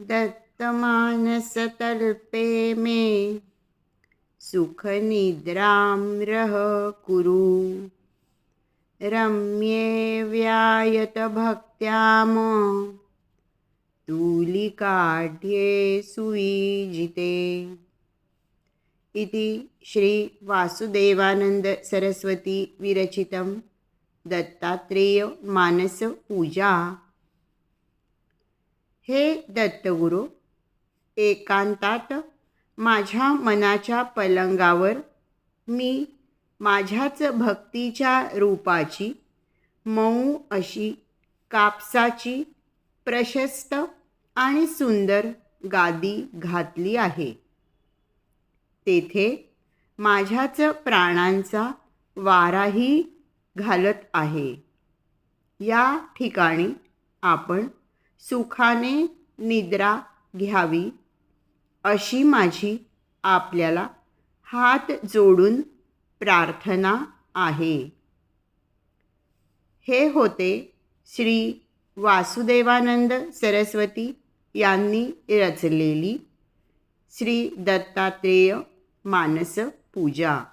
दत्तमानसतल्पे मे। सुखनिद्रां रः कुरु। रम्ये व्यायतभक्त्याम तूलिकाढ्ये सुविजिते। इति श्रीवासुदेवानन्दसरस्वती विरचितं दत्तात्रेयमानसपूजा हे दत्तगुरू एकांतात माझ्या मनाच्या पलंगावर मी माझ्याच भक्तीच्या रूपाची मऊ अशी कापसाची प्रशस्त आणि सुंदर गादी घातली आहे. तेथे माझ्याच प्राणांचा वाराही घालत आहे. या ठिकाणी आपण सुखाने निद्रा घ्यावी अशी माझी आपल्याला हात जोडून प्रार्थना आहे. हे होते श्री वासुदेवानंद सरस्वती यांनी रचलेली श्री दत्तात्रेय मानस पूजा.